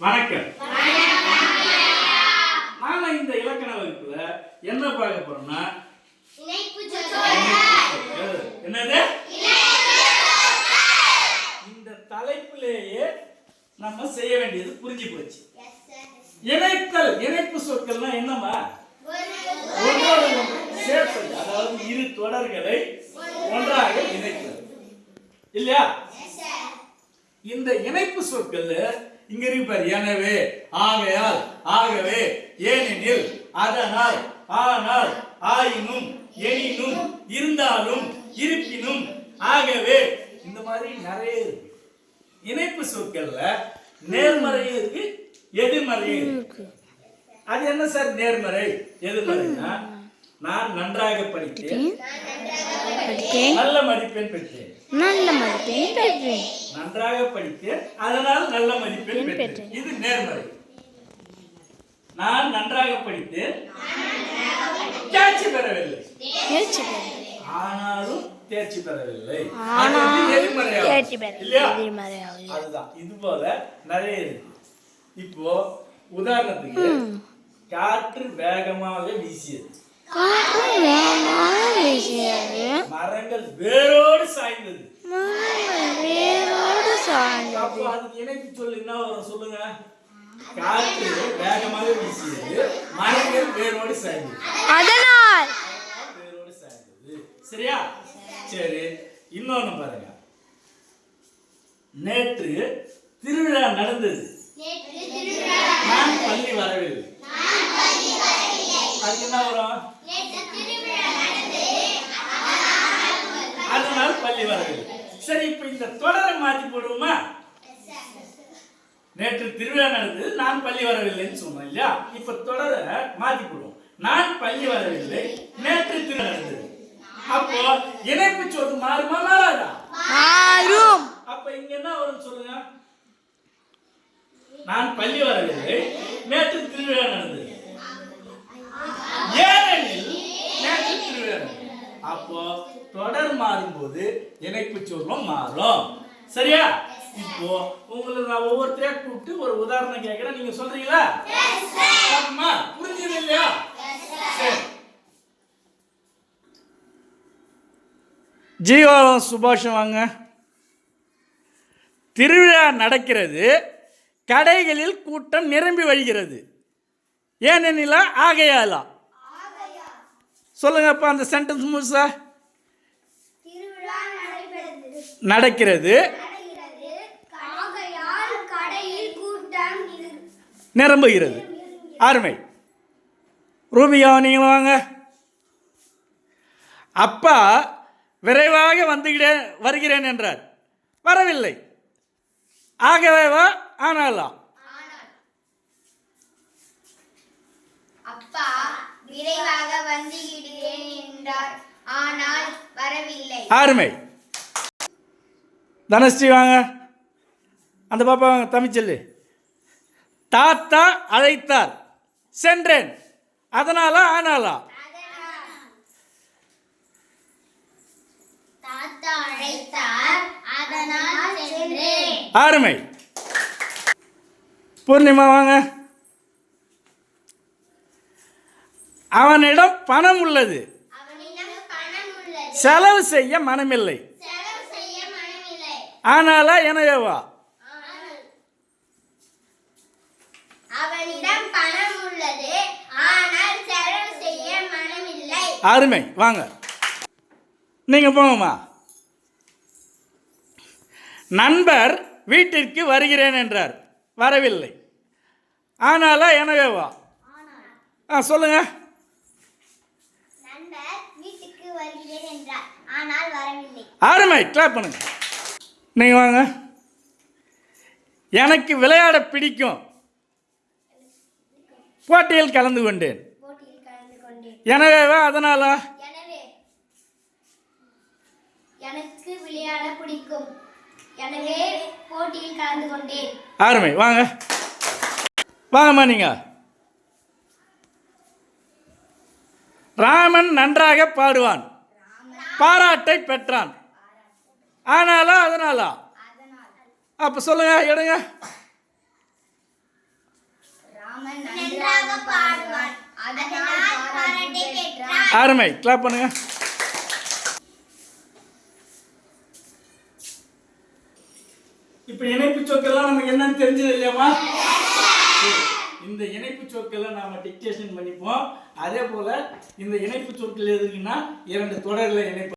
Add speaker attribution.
Speaker 1: வணக்கம். நாம இந்த இலக்கண வகுப்புல என்ன பார்க்க போறோம்னா சொற்கள். என்னது? இந்த தலைப்பிலேயே நம்ம செய்ய வேண்டியது புரிஞ்சு போச்சு. இணைத்தல் இணைப்பு சொற்கள்னா என்னம்மா? ஒன்றோடு ஒன்று அதாவது இரு தொடர்களை ஒன்றாக இணைத்தல் இல்லையா? இந்த இணைப்பு சொற்கள் இங்க இருக்கு பாரு எனவே ஆகையால் ஆகவே ஏனெனில் அதனால் ஆனால் ஆயினும் எனினும் இருந்தாலும் இருப்பினும் ஆகவே இந்த மாதிரி நிறைய இருக்கு. இணைப்பு சொற்கள்ல நேர்மறையும் இருக்கு எதிர்மறையும் இருக்கு. அது என்ன சார் நேர்மறை எதிர்மறைனா நான் நன்றாக படித்தேன். நல்ல மதிப்பெண் பெற்றேன்.
Speaker 2: நல்ல மதிப்பெண் பெற்றேன்.
Speaker 1: நன்றாக படித்தேன் அதனால் நல்ல மதிப்பெண் பெற்றேன். இது நேர்மறை. நான் நன்றாக படித்தேன் தேர்ச்சி பெறவில்லை. ஆனாலும் தேர்ச்சி பெறவில்லை. அதுதான். இது போல நிறைய இருக்கு. இப்போ உதாரணத்துக்கு காற்று வேகமாக வீசியது. மரங்கள் வேரோடு சாய்ந்தது
Speaker 2: மரங்கள் வேரோடு சாய்ந்தது
Speaker 1: அப்போ அதுக்கு இணைப்பு சொல்லு என்ன வரும் சொல்லுங்க காற்று வேகமாக வீசியது. மரங்கள் வேரோடு சாய்ந்தது.
Speaker 2: அதனால்.
Speaker 1: வேரோடு சாய்ந்தது. சரியா? சரி இன்னொன்னு பாருங்க. நேற்று திருவிழா நடந்தது. நான் பள்ளி வரவில்லை. அதுக்கு என்ன வரும்? அதனால் பள்ளி வரவில்லை. சரி இப்ப இந்த தொடரை மாத்தி போடுவோமா? நேற்று திருவிழா நடந்தது. நான் பள்ளி வரவில்லைன்னு சொன்னோம் இல்லையா? இப்ப தொடரை மாத்தி போடுவோம் நான் பள்ளி வரவில்லை நேற்று திருவிழா நடந்தது. அப்போ இணைப்பு சொல் மாறுமா மாறாதா?
Speaker 2: மாறும்.
Speaker 1: அப்ப இங்க என்ன வரும் சொல்லுங்க. நான் பள்ளி வரவில்லை நேற்று திருவிழா நடந்தது. ஏனெனில் நேற்று திருவிழா. அப்போ தொடர் மாறும்போது இணைப்பு சொல்லும் மாறும். சரியா? இப்போ உங்களுக்கு நான் ஒவ்வொருத்தரையா கூப்பிட்டு ஒரு உதாரணம் கேட்கிறேன். நீங்க சொல்றீங்களா? புரிஞ்சது இல்லையா? சரி. ஜீவாலம் சுபாஷம் வாங்க. திருவிழா நடக்கிறது. கடைகளில் கூட்டம் நிரம்பி வழிகிறது. ஏனெனிலா ஆகையாலா? சொல்லுங்கப்பா அந்த சென்டென்ஸ் முழுசா. நடக்கிறது
Speaker 3: ஆகையால் கடையில் கூட்டம் இரு-
Speaker 1: நிரம்புகிறது. அருமை. ரூபியா நீங்களும் வாங்க. அப்பா விரைவாக வந்துகிறேன் வருகிறேன் என்றார். வரவில்லை. ஆகவேவா? ஆனாலா?
Speaker 3: அப்பா விரைவாக வந்துவிடுகிறேன் என்றார். ஆனால் வரவில்லை.
Speaker 1: அருமை. தனஸ்ரீ வாங்க. அந்த பாப்பா வாங்க தமிச்சொல்லு தாத்தா அழைத்தார். சென்றேன். அதனாலா ஆனாலா? அருமை. பூர்ணிமா வாங்க. அவனிடம் பணம் உள்ளது. செலவு செய்ய மனமில்லை. ஆனாலா எனவேவா
Speaker 3: ஆனால் அவனிடம் பணம் உள்ளது ஆனால் செலவு செய்ய மனமில்லை
Speaker 1: அருமை. வாங்க. நீங்க போங்கம்மா. நண்பர் வீட்டிற்கு வருகிறேன் என்றார். வரவில்லை. ஆனாலா எனவேவா? ஆ சொல்லுங்க. அருமை. கிளாப் பண்ணுங்க. நீங்க வாங்க. எனக்கு விளையாட பிடிக்கும். போட்டியில் கலந்து கொண்டேன். எனவேவா அதனாலா?
Speaker 3: எனக்கு விளையாட பிடிக்கும். எனவே போட்டியில் கலந்து கொண்டேன்.
Speaker 1: அருமை. வாங்க. வாங்கம்மா நீங்க. ராமன் நன்றாக பாடுவான். பாராட்டை பெற்றான். ஆனாலா அதனாலா?
Speaker 3: அதனால்.
Speaker 1: அப்போ சொல்லுங்க எடுங்க. ஆரம்பி கிளாப் பண்ணுங்க. இப்போ இணைப்பு சொற்கள்லாம் நமக்கு என்னன்னு தெரிஞ்சது இல்லையாமா இந்த இணைப்பு சொற்களை நாம டிக்டேஷன் பண்ணிப்போம். அதே போல இந்த இணைப்பு சொற்கள் எதுக்குன்னா இரண்டு தொடர்களை இணைப்பு